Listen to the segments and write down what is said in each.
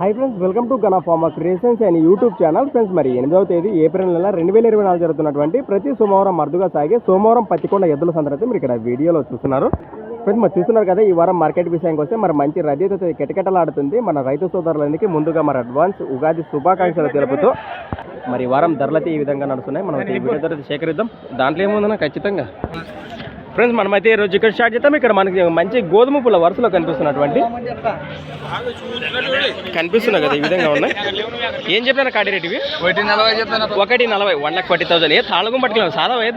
Hi friends welcome to Gana pharma creations and YouTube channel friends మరి ఎనిమిదవ తేదీ April నెల రెండు వేల ఇరవై నాలుగు జరుగుతున్నటువంటి ప్రతి సోమవారం మరుదుగా సాగే సోమవారం పత్తికొండ ఎద్దుల సందర్భం మీరు ఇక్కడ వీడియోలో చూస్తున్నారు. ఫ్రెండ్స్ మరి చూస్తున్నారు కదా ఈ వారం మార్కెట్ విషయానికి వస్తే మరి మంచి రద్దీతో కిటకిటలాడుతుంది. మన రైతు సోదరులందరికీ ముందుగా మరి అడ్వాన్స్ ఉగాది శుభాకాంక్షలు తెలుపుతూ మరి ఈ వారం ధరలైతే ఈ విధంగా నడుస్తున్నాయి. మనం ఈ వీడియో సేకరిద్దాం. దాంట్లో ఏముందన్నా? ఖచ్చితంగా. ఫ్రెండ్స్ మనమైతే ఈ రోజు ఇక్కడ స్టార్ట్ చేద్దాం. ఇక్కడ మనకి మంచి గోధుమ పుల్ల వరుసలో కనిపిస్తున్నటువంటి కనిపిస్తున్నాయి కదా ఈ విధంగా ఉన్నాయి. ఏం చెప్పినారు కాడి రేట్ ఇవి? ఒకటి నలభై వన్ లాక్ ఫార్టీ థౌసండ్ ఏ తాళగం పట్టుకున్నావు సాదా ఏం.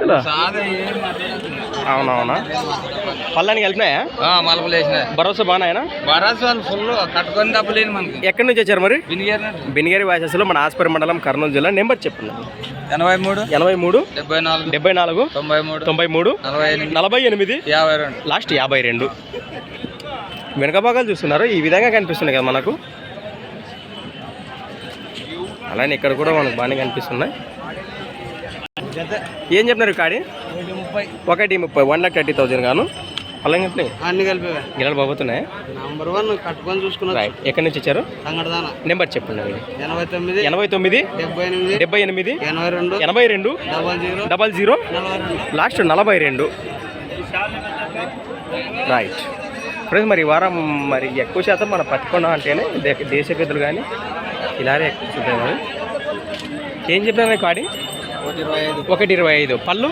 అవునవునా? పళ్ళానికి వెళ్తున్నాయా? మలుపులు వేసిన భరోసా బాగానా బరాస్ వాళ్ళు ఫుల్ కట్టుకొని మనకి. ఎక్కడి నుంచి వచ్చారు మరి? వినిగర్ బినిగేరి వాసెస్లో మన ఆస్పరి మండలం కర్నూలు జిల్లా. నెంబర్ చెప్పండి. ఎనభై మూడు ఎనభై మూడు డెబ్బై నాలుగు డెబ్బై నాలుగు తొంభై మూడు తొంభై మూడు నలభై ఎనిమిది నలభై ఎనిమిది యాభై రెండు. లాస్ట్ యాభై రెండు. వెనక భాగాలు చూస్తున్నారు? ఈ విధంగా కనిపిస్తున్నాయి కదా మనకు. అలానే ఇక్కడ కూడా మనకు బాగానే కనిపిస్తున్నాయి. ఏం చెప్పినారు కాడి? ముప్పై. ఒకటి ముప్పై వన్ లాక్ థర్టీ థౌజండ్ గాను. చెప్పినాయి అన్ని కలిపి గిలాలు బాబోతున్నాయి నంబర్ వన్ కట్టుకొని చూసుకున్నా ఎక్కడి నుంచి వచ్చారు? సంగడదాన. నెంబర్ చెప్పండి. ఎనభై తొమ్మిది ఎనభై తొమ్మిది డెబ్బై ఎనిమిది డెబ్బై ఎనిమిది ఎనభై రెండు ఎనభై రెండు double zero double zero last నలభై రెండు. రైట్ ఫ్రెండ్స్ మరి వారం మరి ఎక్కువ శాతం మన పట్టుకున్న అంటేనే దేశ పెద్దలు కానీ ఇలానే ఎక్కువ చూద్దాం ఏం చెప్పాను కాడి? ఒకటి ఇరవై ఐదు. ఒకటి ఇరవై ఐదు. పళ్ళు?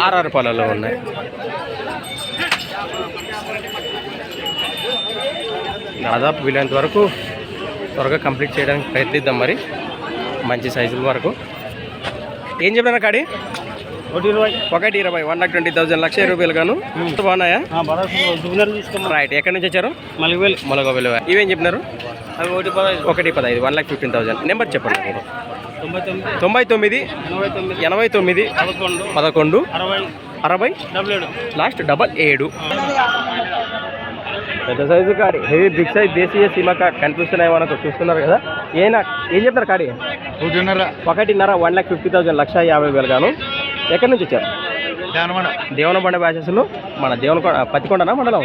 ఆర్ఆర్ పళ్ళలో ఉన్నాయి. దాదాపు వీలైనంత వరకు త్వరగా కంప్లీట్ చేయడానికి ప్రయత్నిద్దాం మరి. మంచి సైజుల వరకు. ఏం చెప్పినా కాడి? ఒకటి ఇరవై. ఒకటి ఇరవై. One lakh twenty thousand. లక్ష రూపాయలు గాను. బాగున్నాయా? రైట్. ఎక్కడి నుంచి వచ్చారు? మలివేలు మొలగ విలువ ఇవేం చెప్పినారు? అవి ఒకటి పదహైదు. ఒకటి పదహైదు. One lakh fifteen thousand. Number చెప్పండి మీరు. తొంభై తొమ్మిది. ఎనభై తొమ్మిది. పదకొండు. అరవై. లాస్ట్ డబల్ ఏడు. పెద్ద సైజు కాడి. హెవీ బిగ్ సైజ్ దేశీయ సీమ కా- కనిపిస్తున్నాయి మనకు చూస్తున్నారు కదా? ఏనా ఏం చెప్తారు కాడి? ఒకటిన్నర. ఒకటిన్నర వన్ లాక్ ఫిఫ్టీ థౌసండ్ లక్ష యాభై వేలు గాను. ఎక్కడి నుంచి వచ్చారు? దేవనబండ బ్యాచెస్లో. మన దేవనకొండ పత్తికొండనా మండలం?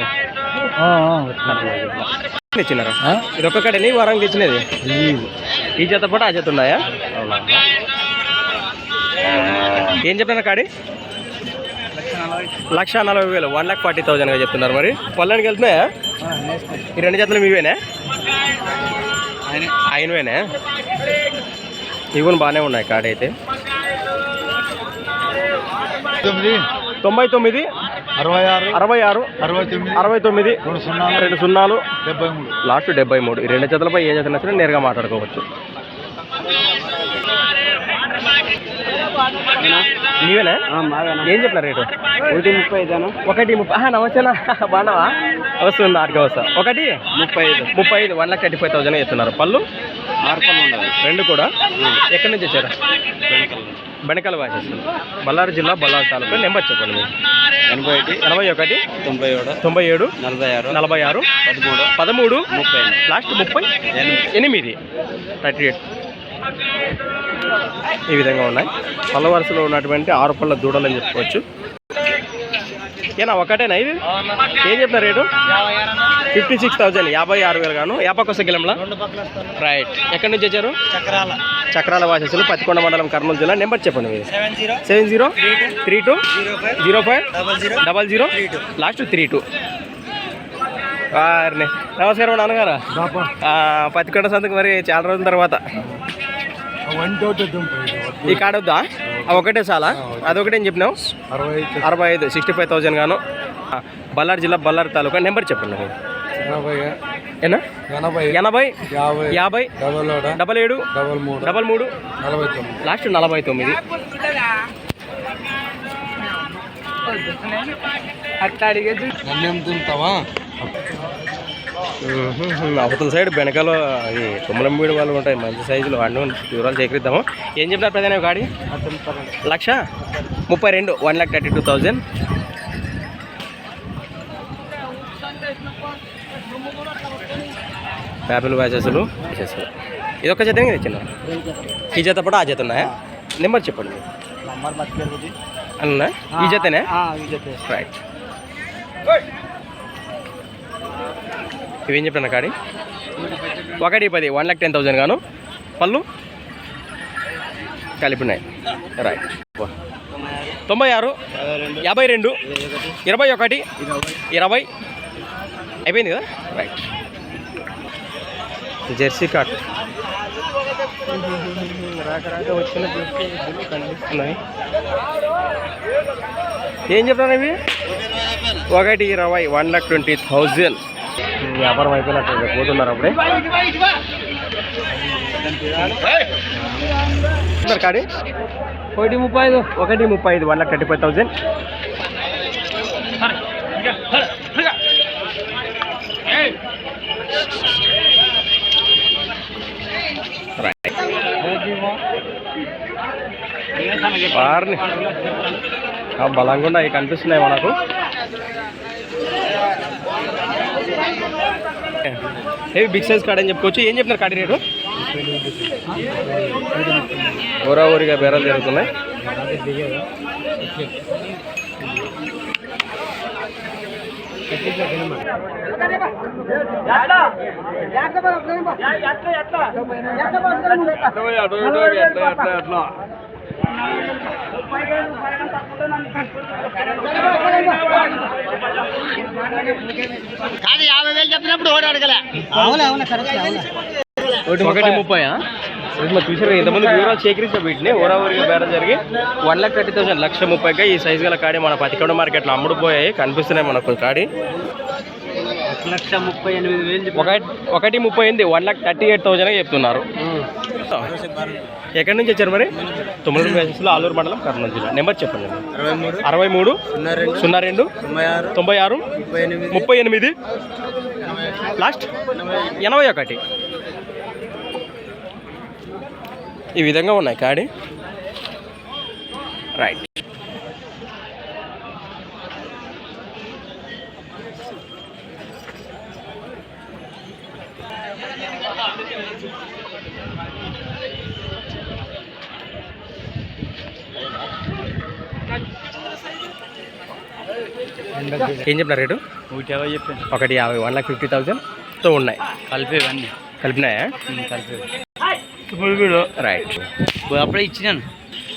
తెచ్చినారు ఇది ఒక్క కడని? వారం తెచ్చినది ఈ జత పాటు ఆ జత ఉన్నాయా? ఏం చెప్పినారు కాడి? లక్ష నలభై వేలు వన్ లాక్ ఫార్టీ థౌసండ్గా చెప్తున్నారు మరి. పొలానికి వెళ్తున్నాయా? ఈ రెండు జతలు మీవేనా? ఆయనవేనా? ఇవి కూడా బాగానే ఉన్నాయి కాడి అయితే. తొంభై తొమ్మిది అరవై ఆరు అరవై ఆరు అరవై తొమ్మిది అరవై తొమ్మిది రెండు సున్నాలు రెండు సున్నాలు డెబ్బై మూడు. లాస్ట్ డెబ్బై మూడు. ఈ రెండు జతలపై ఏ జత నచ్చినా నేరుగా మాట్లాడుకోవచ్చు. నీవేనా ఏం చెప్పిన రేటు? ఒకటి ముప్పై ఐదాను ఒకటి ముప్పై నమస్తేనా బాగున్నావా? వస్తుంది ఆటగా వస్తా. ఒకటి? ముప్పై ఐదు. ముప్పై ఐదు one lakh thirty five thousand చెప్తున్నారు. పళ్ళు? ఆరు ఉండాలి రెండు కూడా? ఎక్కడి నుంచి వచ్చారు? బెనకాల. వాసెస్. బళ్ళారి జిల్లా బళ్ళారి తాలూకా నెంబర్ చెప్పండి మీరు. ఎనభై ఒకటి. ఎనభై ఒకటి. తొంభై ఏడు. తొంభై ఏడు. నలభై ఆరు. నలభై ఆరు. పదమూడు. పదమూడు. ముప్పై లాస్ట్ ముప్పై. ఎనిమిది. ఎనిమిది. థర్టీ ఎయిట్ ఈ విధంగా ఉన్నాయి. పళ్ళ వరుసలో ఉన్నటువంటి ఆరు పళ్ళ దూడలు అని చెప్పుకోవచ్చు. ఏనా ఒకటేనా ఇది ఏం చెప్తున్నారు రేటు? ఫిఫ్టీ సిక్స్ థౌజండ్ యాభై ఆరు వేలు గాను. యాపకొస గిలంలా రెండు పక్కల రైట్ ఎక్కడి నుంచి వచ్చారు? చక్రాల. చక్రాల వాసస్సులు పత్తికొండ మండలం కర్నూలు జిల్లా. నెంబర్ చెప్పండి మీరు. Seven zero. Three two? Zero five. Double zero. Double zero? Last three two. నమస్కారం నాన్నగారు ఆ, పత్తికొండ సంతకు మరి చాలా రోజుల తర్వాత. ఈ కార్డు వద్దా? ఆ ఒకటే చాలా. అదొకటే ఏం చెప్పినావు? అరవై అరవై ఐదు సిక్స్టీ ఫైవ్ థౌజండ్ గాను బళ్ళారి జిల్లా బళ్ళారి తాలూకా నెంబర్ చెప్పండి మీరు. ఎనభై. ఏనా? ఎనభై. ఎనభై యాభై. యాభై డబల్ ఏడు. డబల్ మూడు. డబల్ మూడు. నలభై తొమ్మిది. లాస్ట్ నలభై తొమ్మిది. అట్లా అడిగేది. అవతల సైడ్ బెనకాల అది తుమ్మలంబీడి వాళ్ళు ఉంటాయి. మంచి సైజులు అన్నీ వివరాలు సేకరిద్దాము. ఏం చెప్తారు ప్రధాన గాడి లక్ష ముప్పై రెండు one lakh thirty two thousand apple వ్యాచెస్లు ఇది ఒక్క జత తెచ్చిన? ఈ జత కూడా ఆ జత ఉన్నాయా? నెంబర్ చెప్పండి. అన్నా? ఈ జతే రైట్ ఇవేం చెప్తున్నా కాడి. ఒకటి పది వన్ ల్యాక్ టెన్ థౌజండ్ గాను. పళ్ళు? కలిపినాయి రైట్ తొంభై ఆరు యాభై రెండు ఇరవై ఒకటి ఇరవై. అయిపోయింది కదా? రైట్ జెర్సీ కార్డ్ రాక వచ్చిన కనిపిస్తున్నాయి ఏం చెప్తాను ఇవి? ఒకటి ఇరవై వన్ లాక్ ట్వంటీ థౌజండ్ వ్యాపారం అయిపోయినట్టు ఇక పోతున్నారు అప్పుడే. కాడి? ఒకటి ముప్పై ఐదు. ఒకటి ముప్పై ఐదు one lakh thirty five thousand బలంగా ఉన్నాయి కనిపిస్తున్నాయి మనకు. ఏ బిగ్ సైజ్ కార్డ్ అని చెప్పుకోవచ్చు. ఏం చెప్తున్నారు కార్డు రేటు? ఊరా ఊరిగా బేరాలు జరుగుతున్నాయి. కాదు యాభై వేలు చెప్పినప్పుడు ఓడి అడగలే. ఒకటి ముప్పై. మరి చూసారు ఇంతమంది వివరాలు సేకరించే వీటిని. ఊరా ఊరిగా బేరం జరిగి వన్ లాక్ థర్టీ థౌసండ్ లక్ష ముప్పైగా ఈ సైజు గల కాడి మన పతికొండ మార్కెట్లో అమ్ముడుపోయాయి. కనిపిస్తున్నాయి మనకు కాడి. లక్ష ముప్పై ఎనిమిది వేలు ఒకటి ఒకటి ముప్పై ఎనిమిది one lakh thirty eight thousand చెప్తున్నారు. ఎక్కడి నుంచి వచ్చారు మరి? తొమ్మిది వేసెస్లో ఆలూరు మండలం కర్నూలు జిల్లా. నెంబర్ చెప్పండి. అరవై మూడు. సున్నా రెండు. తొంభై ఆరు. ముప్పై ఎనిమిది. లాస్ట్ ఎనభై. ఒకటి. ఈ విధంగా ఉన్నాయి కాడి? రైట్ ఏం చెప్పినారు రేటు? ఒకటి యాభై చెప్పాను. ఒకటి యాభై వన్ లాక్ ఫిఫ్టీ థౌసండ్. తో ఉన్నాయి. కలిపేవన్నీ కలిపినాయా? కలిపేవి రైట్. అప్పుడే ఇచ్చినాను.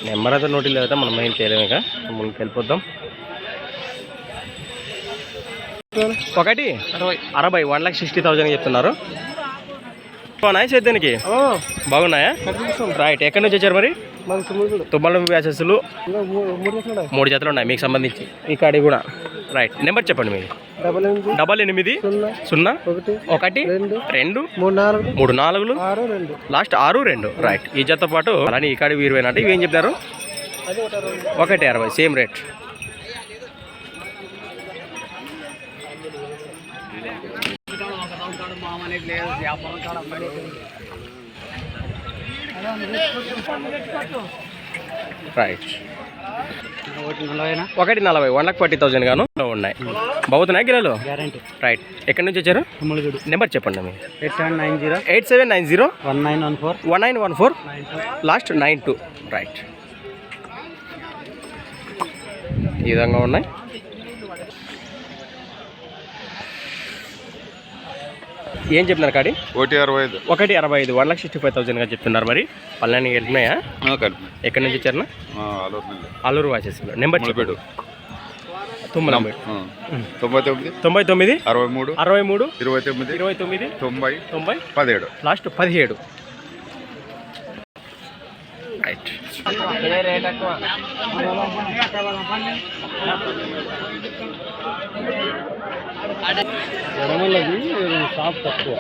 నెంబర్ అయితే నోటి లేదా మనం ఏం చేయలేము ఇక. ముందుకు వెళ్ళిపోద్దాం ఒకటి? అరవై. అరవై వన్ లాక్ సిక్స్టీ థౌసండ్ చెప్తున్నారు. బాగున్నాయి సేద్యానికి బాగున్నాయా? రైట్ ఎక్కడి నుంచి వచ్చారు మరి? తుమ్మల వ్యాసెస్లు మూడు జతలు ఉన్నాయి మీకు సంబంధించి. ఈ కాడి కూడా. రైట్ నెంబర్ చెప్పండి మీరు డబల్ ఎనిమిది సున్నా ఒకటి రెండు మూడు నాలుగు మూడు నాలుగులు లాస్ట్ ఆరు రెండు. రైట్ ఈ జత పాటు అలానే ఈ కాడి ఇరవై అంటే ఇవేం చెప్తారు? ఒకటి అరవై. ఒకటి అరవై సేమ్ రేట్ రైట్ ఒకటి నలభైనా? ఒకటి నలభై వన్ లాక్ ఫార్టీ థౌసండ్ గాను ఉన్నాయి. బాగుతున్నాయి గిరాలు? గ్యారంటీ రైట్ ఎక్కడి నుంచి వచ్చారు? నెంబర్ చెప్పండి మీరు eight seven nine zero eight seven nine zero one nine one four one nine one four last nine two right ఈ విధంగా ఉన్నాయి. ఏం చెప్తున్నారు కాడి? ఒకటి అరవై ఐదు. ఒకటి అరవై ఐదు వన్ లాక్ సిక్స్టీ ఫైవ్ థౌసండ్గా చెప్తున్నారు మరి. పల్లెని వెళ్తున్నాయా? ఎక్కడి నుంచి వచ్చారు అల్లూరు వాచెస్ నెంబర్ చెప్పాడు తొంభై తొమ్మిది తొంభై తొమ్మిది అరవై మూడు అరవై మూడు ఇరవై తొమ్మిది ఇరవై తొమ్మిది తొంభై తొంభై పదిహేడు. లాస్ట్ పదిహేడు. రైట్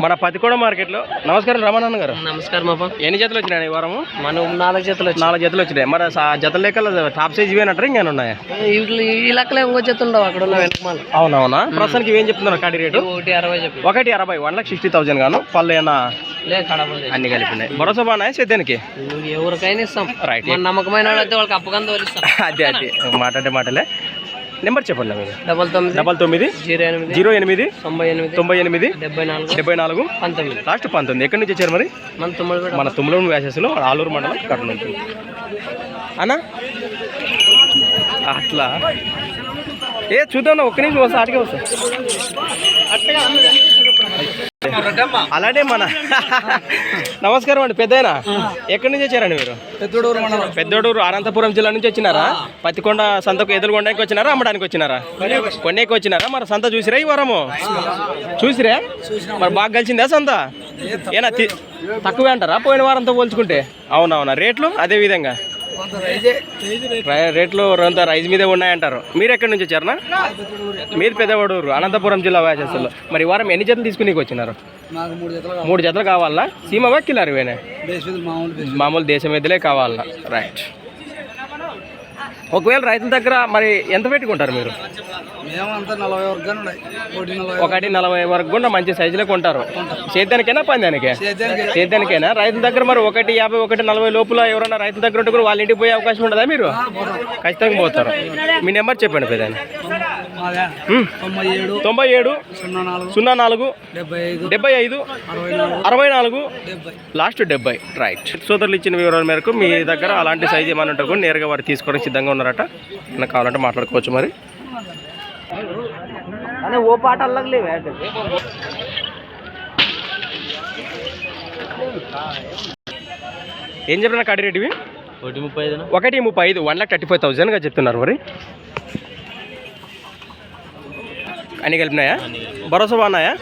మన పతికోడ మార్కెట్లో. నమస్కారం రమణాన్న గారు. నమస్కారం అబ్బా. ఎన్ని జతలు వచ్చినాయి ఈ వారము? మనం నాలుగు జతలు నాలుగు జతలు వచ్చినాయి. మరి జతల లెక్కలు టాప్ సైజ్ ఇవేనంటారు ఇంకేమైనా ఉన్నాయా? వీటిలో ఈ లెక్కలో ఇంకో జత ఉండవు అక్కడ ఉన్న వెనకమాల అవునవునా? ప్రస్తుతానికి ఇవేం చెప్తున్నారు కాడి రేటు? ఒకటి అరవై చెప్పి ఒకటి అరవై వన్ లాక్ సిక్స్టీ థౌసండ్ గాను. పళ్ళు ఏమన్నా లే కడపలు అన్ని కలిపినాయి. భరోసా బాగున్నాయి సేద్యానికి నువ్వు ఎవరికైనా ఇస్తాం. రైట్ మన నమ్మకమైన వాళ్ళు అయితే వాళ్ళకి తోలిస్తాం. అదే అదే. మాట్లాడే మాటలే. నెంబర్ చెప్పండి మీరు డబల్ తొమ్మిది డబల్ తొమ్మిది జీరో ఎనిమిది జీరో ఎనిమిది తొంభై ఎనిమిది తొంభై ఎనిమిది డెబ్బై నాలుగు డెబ్బై నాలుగు. పంతొమ్మిది. లాస్ట్ పంతొమ్మిది. ఎక్కడి నుంచి వచ్చారు మరి? మన తుమ్మడి మన తుమ్మలూరు వ్యాసెస్లో ఆలూరు మండలం నుంచి అన్నా? అట్లా. ఏ చూద్దాం ఒక్క నిమిషం వస్తా. అటుకే వస్తా అలానే మన నమస్కారం అండి పెద్దయినా? ఎక్కడి నుంచి వచ్చారండి మీరు? పెద్దోడూరు పెద్దోడూరు అనంతపురం జిల్లా నుంచి వచ్చినారా? పత్తికొండ సంతకు ఎదురు కొనడానికి వచ్చినారా అమ్మడానికి వచ్చినారా? కొనేకి వచ్చినారా? మరి సంత చూసిరా ఈ వారము? చూసిరా? మరి బాగా కలిసిందా సంత? ఏనా తక్కువే అంటారా? పోయిన వారంతో పోల్చుకుంటే? అవునవునా రేట్లు? అదే విధంగా. రేట్లు అంత రైజ్ మీదే ఉన్నాయంటారు. మీరు ఎక్కడి నుంచి వచ్చారనా మీరు పెద్దవడూరు అనంతపురం జిల్లా వ్యాసస్సులో మరి వారం ఎన్ని జతలు తీసుకుని వచ్చినారు? మూడు జతలు కావాలా. సీమవా కిలారు వేనే బేస్ మామూలు దేశం ఎద్దులే కావాలా. రైట్. ఒకవేళ రైతుల దగ్గర మరి ఎంత పెట్టుకుంటారు మీరు? మేమంతా నలభై వరకు ఒకటి నలభై వరకు కూడా మంచి సైజులో కొంటారు. సేద్యానికైనా పందానికే? సేద్యానికి సేద్యానికైనా రైతుల దగ్గర మరి ఒకటి యాభై ఒకటి నలభై లోపల ఎవరైనా రైతుల దగ్గర ఉంటే కూడా వాళ్ళ ఇంటికి పోయే అవకాశం ఉండదా మీరు? ఖచ్చితంగా పోతారు. మీ నెంబర్ చెప్పండి మాదా. తొంభై ఏడు. సున్నా నాలుగు. డెబ్బై ఐదు. అరవై నాలుగు. లాస్ట్ డెబ్బై. రైట్. సోదరులు ఇచ్చిన వివరాల మేరకు మీ దగ్గర అలాంటి సైజ్ ఏమైనా ఉంటే కూడా నేరుగా వారు తీసుకోవడానికి సిద్ధంగా ఉన్నారట నాకు కావాలంటే మాట్లాడుకోవచ్చు మరి. అదే ఓ పాట ఏం చెప్పిన కాడి రేటు ఒకటి ముప్పై ఐదు ఒకటి ముప్పై ఐదు వన్ లాక్ థర్టీ ఫైవ్ థౌజండ్గా చెప్తున్నారు మరి. అన్ని కలిపినాయా? భరోసా బాగున్నాయా?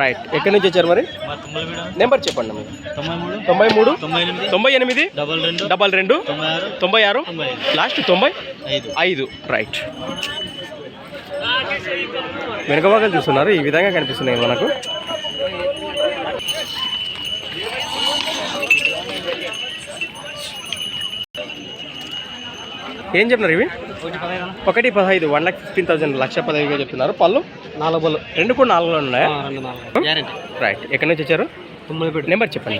రైట్. ఎక్కడి నుంచి వచ్చారు మరి? నెంబర్ చెప్పండి మీరు తొంభై మూడు తొంభై ఎనిమిది డబల్ రెండు తొంభై ఆరు లాస్ట్ తొంభై ఐదు. ఐదు. రైట్. వెనుక భాగాలు చూస్తున్నారు. ఈ విధంగా కనిపిస్తున్నాయి మనకు. ఏం చెప్తున్నారు ఇవి? ఒకటి పదహైదు వన్ లాక్ ఫిఫ్టీన్ థౌసండ్ లక్ష పదహైదుగా చెప్తున్నారు. పళ్ళు? నాలుగు పళ్ళు. రెండు కూడా నాలుగులో ఉన్నాయా? రైట్ ఎక్కడి నుంచి వచ్చారు? తొంభై పెట్టి నెంబర్ చెప్పండి.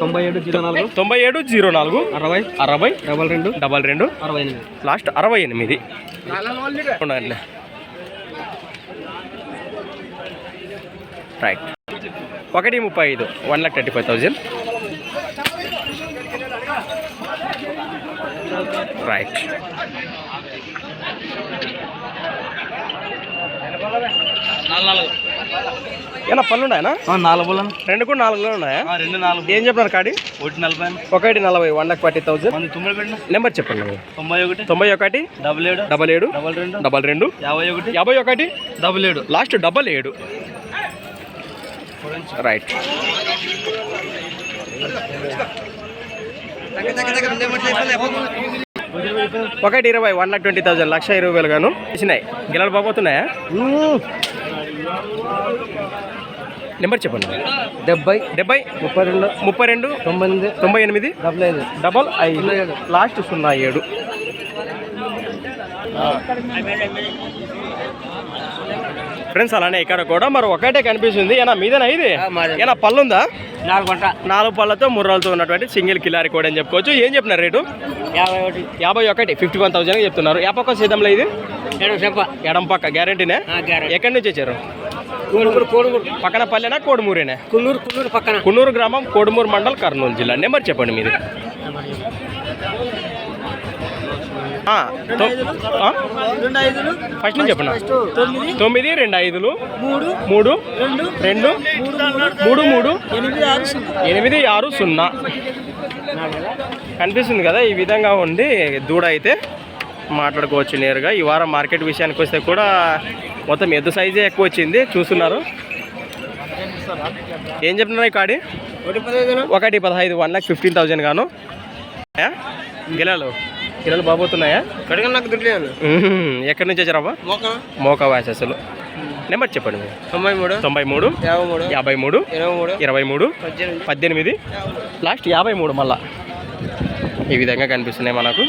తొంభై ఏడు జీరో నాలుగు. తొంభై ఏడు జీరో నాలుగు. అరవై. అరవై. డబల్ రెండు. డబల్ రెండు. అరవై ఎనిమిది. లాస్ట్ అరవై ఎనిమిది. ఉండండి. రైట్ ఒకటి ముప్పై ఐదు one lakh thirty five thousand right నాలుగు ఏనా పళ్ళు ఉన్నాయనా నాలుగు బోలను రెండు కూడా నాలుగులో ఉన్నాయా? రెండు నాలుగు. ఏం చెప్పినారు కాడి? ఒకటి నలభై ఒకటి నలభై వన్ లాక్ ఫార్టీ పెట్టిన? నెంబర్ చెప్పండి. తొంభై ఒకటి. తొంభై ఒకటి డబల్ ఏడు. డబల్ ఏడు డబల్ రెండు. డబల్ రెండు యాభై ఒకటి. యాభై ఒకటి డబల్ ఏడు. లాస్ట్ డబల్ ఏడు. రైట్ ఒకటి ఇరవై వన్ లాక్ ట్వంటీ థౌసండ్ లక్ష ఇరవై వేలు గాను. ఇచ్చినాయి. గిలాలు బాబోతున్నాయా నెంబర్ చెప్పండి. డెబ్బై డెబ్బై ముప్పై రెండు ముప్పై రెండు తొంభై ఎనిమిది తొంభై ఎనిమిది డబల్ ఐదు. డబల్ ఐదు. లాస్ట్ సున్నా ఏడు. ఫ్రెండ్స్ అలానే ఇక్కడ కూడా మరి ఒకటే కనిపిస్తుంది. ఏనా మీదేనా ఇది. ఏనా నాలుగు గంట నాలుగు పళ్ళతో ముర్రాలతో ఉన్నటువంటి సింగిల్ కిలారి కోడ్ అని చెప్పుకోవచ్చు. ఏం చెప్పినారు రేటు? యాభై ఒకటి. యాభై ఒకటి ఫిఫ్టీ వన్ థౌసండ్ చెప్తున్నారు. ఏ పక్క సీతంలో ఇది? ఎడం పక్క గ్యారంటీనే? గ్యారెంటీ. ఎక్కడి నుంచి వచ్చారు? పక్కన పల్లెనా కోడుమూరేనా? కున్నూరు కున్నూరు పక్కన. కున్నూరు గ్రామం కోడుమూరు మండల్ కర్నూలు జిల్లా. నెంబర్ చెప్పండి మీది. ఫస్ట్ నుంచి చెప్పండి. తొమ్మిది రెండు ఐదులు మూడు మూడు రెండు రెండు మూడు మూడు ఎనిమిది ఆరు సున్నా. కనిపిస్తుంది కదా ఈ విధంగా ఉండి దూడ అయితే మాట్లాడుకోవచ్చు నేరుగా. ఈ వారం మార్కెట్ విషయానికి వస్తే కూడా మొత్తం ఎద్దు సైజే ఎక్కువ వచ్చింది చూస్తున్నారు. ఏం చెప్తున్నారు ఈ కాడి? ఒకటి పదహైదు వన్ లాక్ ఫిఫ్టీన్ థౌజండ్ గాను? గిలాలు. గిలాలు బాబోతున్నాయా కడగ నాకు మ్మ్. ఎక్కడి నుంచి వచ్చారబ్బా మోక. మోకా వాసెస్లు నెంబర్ చెప్పండి మీరు. తొంభై మూడు తొంభై మూడు యాభై మూడు యాభై మూడు ఇరవై మూడు ఇరవై మూడు పద్దెనిమిది లాస్ట్ యాభై మూడు మళ్ళా. ఈ విధంగా కనిపిస్తున్నాయి మనకు.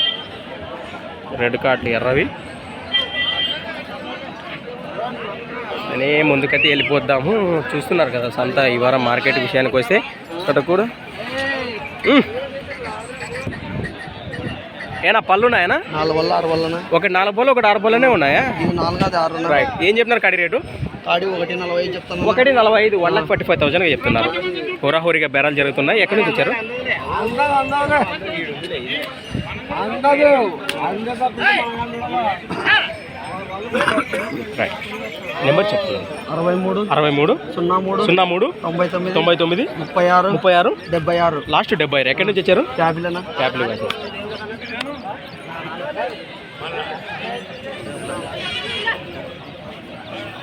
రెడ్ కార్డులు ఎర్రవి. అనే ముందుకైతే వెళ్ళిపోద్దాము. చూస్తున్నారు కదా సంత ఈ వారం మార్కెట్ విషయానికి వస్తే. ఇక్కడ కూడా. ఏనా పళ్ళు ఉన్నాయనా? నాలుగు వల్ల ఆరు వల్ల ఒకటి నాలుగు పళ్ళు ఒకటి ఆరు పళ్ళనే ఉన్నాయా? నాలుగు ఆరు రైట్ ఏం చెప్తున్నారు కడి రేటు? కాడి ఒకటి నలభై ఐదు చెప్తాను ఒకటి నలభై ఐదు వన్ లాక్ ఫార్టీ ఫైవ్ థౌసండ్గా చెప్తున్నారు. హోరాహోరీగా బేరాలు జరుగుతున్నాయి. ఎక్కడి నుంచి వచ్చారు? నెంబర్ చెప్తున్నాను అరవై మూడు అరవై మూడు సున్నా మూడు సున్నా మూడు తొంభై తొమ్మిది తొంభై తొమ్మిది ముప్పై ఆరు ముప్పై ఆరు డెబ్బై ఆరు. లాస్ట్ డెబ్బై ఆరు. ఎక్కడి నుంచి వచ్చారు? క్యాప్లు వేసారు పల్ల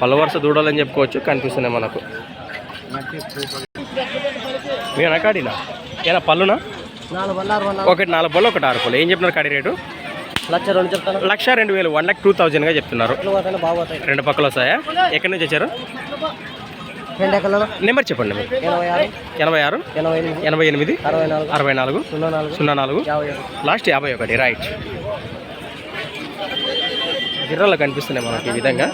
వరుస దూడాలని చెప్పుకోవచ్చు కనిపిస్తున్నాయి మనకు. మీ అనకాడినా ఏనా పళ్ళునా? ఒకటి నాలుగు పళ్ళు ఒకటి ఆరు పళ్ళు. ఏం చెప్తున్నారు కాడి రేటు? లక్ష రెండు చెప్తాను. లక్ష రెండు వేలు వన్ లాక్ టూ థౌజండ్గా చెప్తున్నారు. రెండు పక్కలు వస్తాయా? ఎక్కడి నుంచి వచ్చారు? నెంబర్ చెప్పండి మీరు. ఎనభై ఆరు. ఎనభై ఎనిమిది. అరవై నాలుగు. అరవై నాలుగు. సున్నా నాలుగు. లాస్ట్ యాభై ఒకటి రైట్. గిర్రలు కనిపిస్తున్నాయి మనకి ఈ విధంగా.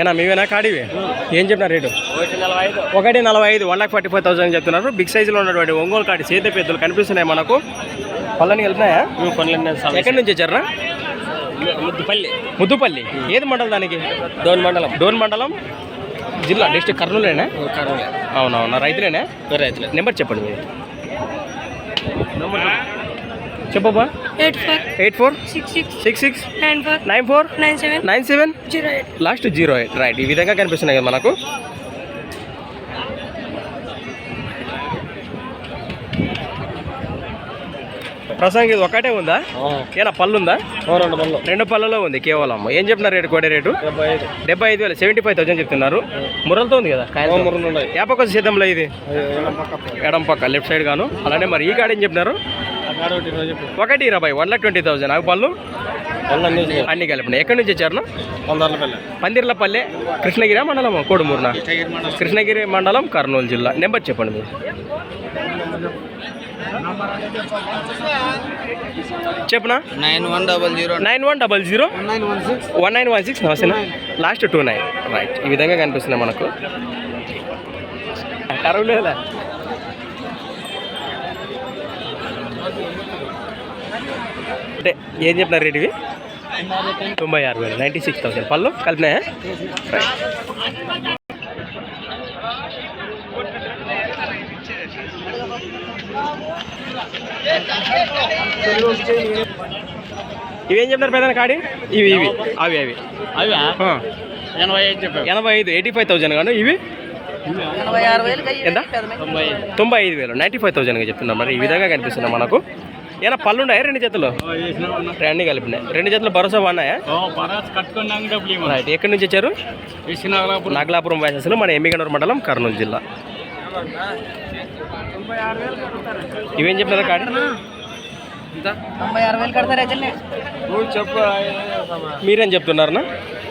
ఏనా మీవేనా కాడివి? ఏం చెప్పినారు రేటు? ఒకటి నలభై ఐదు one lakh forty five thousand చెప్తున్నారు. బిగ్ సైజులో ఉన్నటువంటి ఒంగోలు కాడి సేద పెద్దలు కనిపిస్తున్నాయి మనకు. పళ్ళని వెళ్తున్నాయా? ఎక్కడి నుంచి వచ్చారా ముద్దుపల్లి. ముద్దుపల్లి. ఏది మండలం దానికి? డోన్ మండలం. డోన్ మండలం? జిల్లా డిస్ట్రిక్ట్ కర్నూలేనా? అవునవునా రైతులేనా? రైతులే. నెంబర్ చెప్పండి. మీరు చెప్పబ్బా. Eight four. Eight four? Six six. Six six? Nine four. Nine four? Nine seven. Nine seven? Zero eight. Last zero eight. Right. ఈ విధంగా కనిపిస్తున్నాయి కదా మనకు. ప్రసంగి ఇది ఒకటే ఉందా? ఏనా పళ్ళు ఉందా? రెండు వందలు రెండు పళ్ళలో ఉంది కేవలం. ఏం చెప్తున్నారు రేటు కోడే రేటు? డెబ్బై ఐదు. వేలు. సెవెంటీ ఫైవ్ థౌసండ్ చెప్తున్నారు. మురలతో ఉంది కదా. యాపకొక సిద్ధంలో ఇది? ఎడం పక్క. లెఫ్ట్ సైడ్ గాను. అలానే మరి ఈ కాడ ఏం చెప్పినారు ఒకటి ఇరవై వన్ లాక్ ట్వంటీ థౌసండ్. ఆ పళ్ళు? అన్ని కలిపిన ఎక్కడి నుంచి వచ్చారు? పందిర్లపల్లె కృష్ణగిరి మండలం కోడుమూరున కృష్ణగిరి మండలం కర్నూలు జిల్లా. నెంబర్ చెప్పండి మీరు. చెప్పునా? Nine one double zero nine one double zero nine one six. One nine one six నమస్తేనా లాస్ట్ టూ నైన్. రైట్ ఈ విధంగా కనిపిస్తున్నాయి మనకు. కరువు లేదా. అంటే ఏం చెప్పినారు రేట్ ఇవి? తొంభై ఆరు వేలు. నైంటీ సిక్స్ థౌసండ్ పళ్ళు కలిపినాయా? ఇవేం చెప్తారు పెద్ద కాడి? ఇవి ఇవి. అవి అవి. అవి. ఎనభై ఐదు చెప్పారు ఎనభై ఐదు ఎయిటీ ఫైవ్ థౌసండ్ గాను ఇవి? ఎంత? తొంభై ఐదు వేలు నైంటీ ఫైవ్ థౌసండ్గా చెప్తున్నాం మరి. ఈ విధంగా కనిపిస్తున్నాయి మనకు. ఏమైనా పళ్ళు ఉన్నాయా రెండు జతలు? రెండు కలిపినాయి? రెండు జతలు భరోసా రైట్. ఎక్కడి నుంచి వచ్చారు? నాగలాపురం వ్యాసెస్లో మన ఎమ్మిగనూరు మండలం కర్నూలు జిల్లా. ఇవేం చెప్పినారా కాడి? తొంభై ఆరు వేలు కడతారు అయితే మీరేం చెప్తున్నారనా ఒకటి పదహైదు చెప్తాను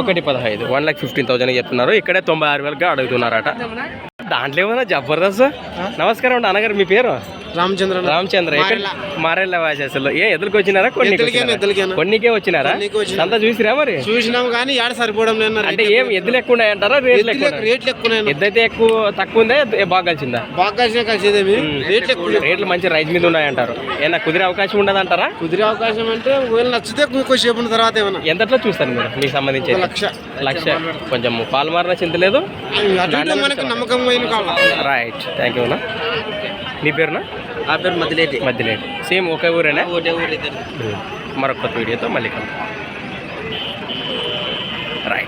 ఒకటి పదహైదు వన్ లాక్ ఫిఫ్టీన్ థౌసండ్ చెప్తున్నారు. ఇక్కడే తొంభై ఆరు వేలుగా అడుగుతున్నారట. దాంట్లో ఏమన్నా జబర్దస్త్. నమస్కారం అండి అన్నగారు మీ పేరు? రామచంద్ర. రామచంద్ర మారెళ్ళ. వాసేసులో ఏ ఎదురుకు వచ్చినారా? కొన్ని. కొన్నికే వచ్చినారా. అంతా చూసిరా మరి? చూసినాం కానీ ఏడ సరిపోవడం లేదు అంటే ఏం ఎద్దులు ఎక్కువ ఉన్నాయంటారా రేట్లు ఎక్కువ? రేట్లు ఎక్కువ ఎద్దైతే ఎక్కువ తక్కువ ఉందా? బాగా కలిసిందా? బాగా కలిసిన కలిసేదేమి? రేట్లు ఎక్కువ రేట్లు మంచి రైజ్ మీద ఉన్నాయంటారు ఏమన్నా కుదిరే అవకాశం ఉండదంటారా? కుదిరే అవకాశం అంటే నచ్చితే కొద్దిసేపు ఉన్న తర్వాత ఏమన్నా. ఎంతట్లో చూస్తారు మీరు? వీటికి సంబంధించి లక్ష. కొంచెం పాల్మారిన చింత లేదు. రైట్ థ్యాంక్ యూ అన్న. మీ పేరునా? ఆ పేరు మధ్యలేటి మద్దిలేటి సేమ్ ఒకే ఊరేనా? ఊరు hmm. మరొక వీడియోతో మళ్ళీ కలుగుతాం రైట్